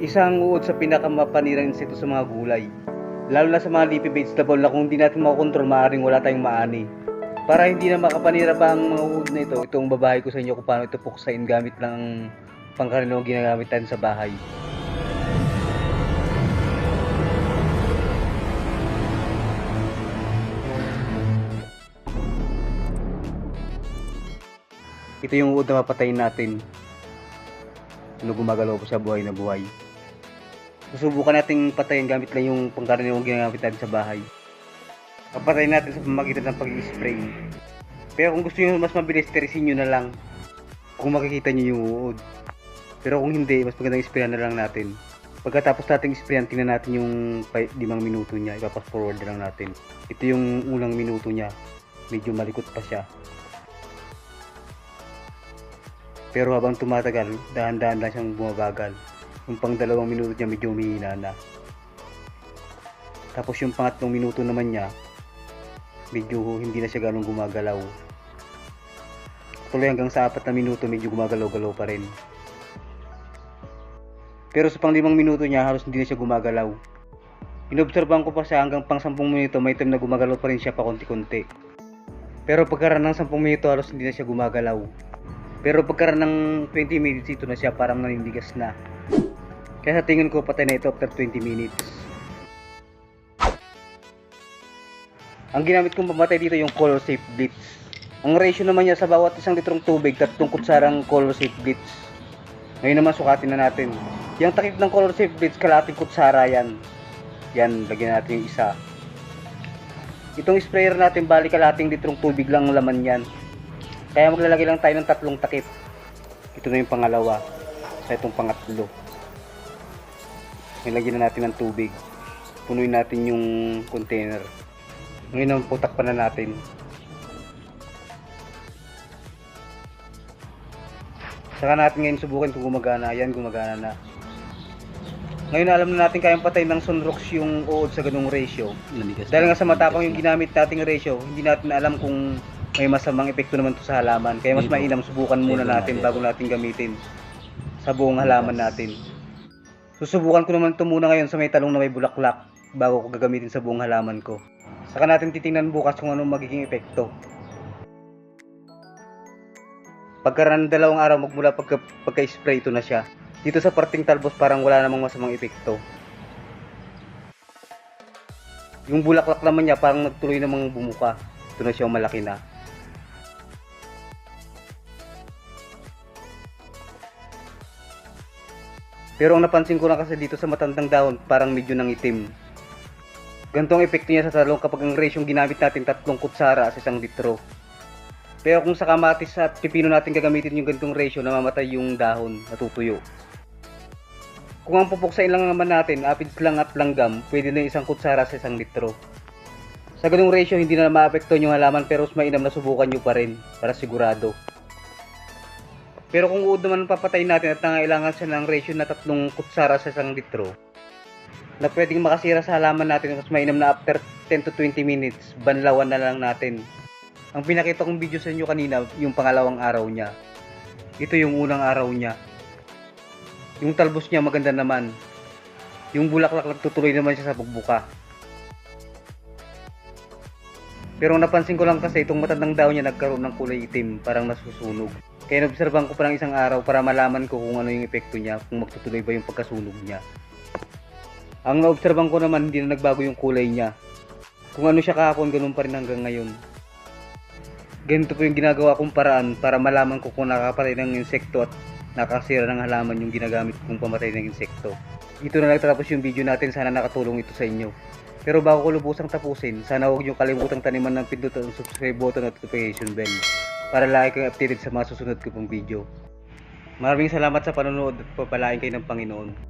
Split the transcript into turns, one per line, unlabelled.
Isang uod sa pinakamapanirang insekto sa mga gulay. Lalo na sa mga leafy vegetable na kung hindi natin makokontrol, maaaring wala tayong maani. Para hindi na makapanira pa ang mga uod na ito, itong babae ko sa inyo kung paano ito puksain gamit ang pangkaraniwang ginagamit natin sa bahay. Ito yung uod na mapatayin natin. Ano gumagalaw pa siya buhay na buhay. Susubukan nating patayin gamit lang yung pangkaraniwang ginagamit natin sa bahay. Papatayin natin sa pamagitan ng pag-spray. Pero kung gusto nyo mas mabilis, terisin nyo na lang. Kung makikita nyo yung uod. Pero kung hindi, mas magandang sprayan na lang natin. Pagkatapos nating sprayan, tingnan natin yung 5 minuto niya. Ipapas forward na lang natin. Ito yung unang minuto niya. Medyo malikot pa siya. Pero habang tumatagal, dahan-dahan lang siyang bumabagal. Yung pang dalawang minuto niya medyo humihina na. Tapos yung pangatlong minuto naman niya, medyo hindi na siya ganun gumagalaw. Tuloy hanggang sa apat na minuto, medyo gumagalaw-galaw pa rin. Pero sa pang limang minuto niya, halos hindi na siya gumagalaw. Inobserbahan ko pa siya hanggang pang 10 minuto, may time na gumagalaw pa rin siya pa konti-konti. Pero pagkaraan ng 10 minuto, halos hindi na siya gumagalaw. Pero pagkaraan ng 20 minutes, ito na siya parang nanindigas na. Kaya sa tingin ko patay na ito after 20 minutes. Ang ginamit kong pamatay dito yung color safe blitz. Ang ratio naman niya sa bawat isang litrong tubig, tatlong kutsarang color safe blitz. Ngayon naman sukatin na natin. Yung takip ng color safe blitz, kalating kutsara yan. Yan, lagyan natin yung isa. Itong sprayer natin, bali kalating litrong tubig lang ang laman yan. Kaya maglalagay lang tayo ng tatlong takip. Ito na yung pangalawa. Sa itong pangatlo. Nilagyan na natin ng tubig. Punuin natin yung container. Ngayon naman po takpan na natin. Saka natin ngayon subukan kung gumagana. Yan, gumagana na. Ngayon alam na natin kayang patay ng sunrox yung uod sa ganung ratio. Dahil nga sa matapang yung ginamit nating ratio, hindi natin alam kung may masamang epekto naman to sa halaman. Kaya mas mainam subukan muna natin bago natin gamitin sa buong halaman natin. Susubukan ko naman ito muna ngayon sa may talong na may bulaklak bago ko gagamitin sa buong halaman ko. Saka natin titingnan bukas kung anong magiging epekto. Pagkaraan ng dalawang araw magmula pagka, pagka-spray ito na siya. Dito sa parting talbos parang wala namang masamang epekto. Yung bulaklak naman niya parang nagtuloy namang bumuka. Ito na siya malaki na. Pero ang napansin ko lang kasi dito sa matandang dahon, parang medyo nang itim. Ganito ang epekto niya sa talong kapag ang ratio ginamit natin tatlong kutsara sa isang litro. Pero kung sa kamatis at pipino natin gagamitin yung ganitong ratio, namamatay yung dahon, natutuyo. Kung ang pupuksain lang naman natin, aphids lang at langgam, pwede na isang kutsara sa isang litro. Sa ganung ratio, hindi na maapektuhan yung halaman pero mas mainam na subukan nyo pa rin para sigurado. Pero kung uod naman papatayin natin at nangailangan siya ng ratio na tatlong kutsara sa isang litro, na pwedeng makasira sa halaman natin mas mainam na after 10 to 20 minutes, banlawan na lang natin. Ang pinakita kong video sa inyo kanina, yung pangalawang araw niya. Ito yung unang araw niya. Yung talbos niya maganda naman. Yung bulaklak nagtutuloy naman siya sa bugbuka. Pero napansin ko lang kasi itong matandang daw niya nagkaroon ng kulay itim, parang nasusunog. Kaya nobserban ko pa ng isang araw para malaman ko kung ano yung epekto niya, kung magtutuloy ba yung pagkasunog niya. Ang naobserban ko naman hindi na nagbago yung kulay niya. Kung ano siya kahapon, ganun pa rin hanggang ngayon. Ganito po yung ginagawa kong paraan para malaman ko kung nakakapatay ng insekto at nakasira ng halaman yung ginagamit kong pamatay ng insekto. Dito na nagtatapos yung video natin, sana nakatulong ito sa inyo. Pero bago ko lubusang tapusin, sana huwag niyo kalimutang taniman ng pindutan ang subscribe button at notification bell para lagi kang updated sa mga susunod ko pong video. Maraming salamat sa panonood at papalain kayo ng Panginoon.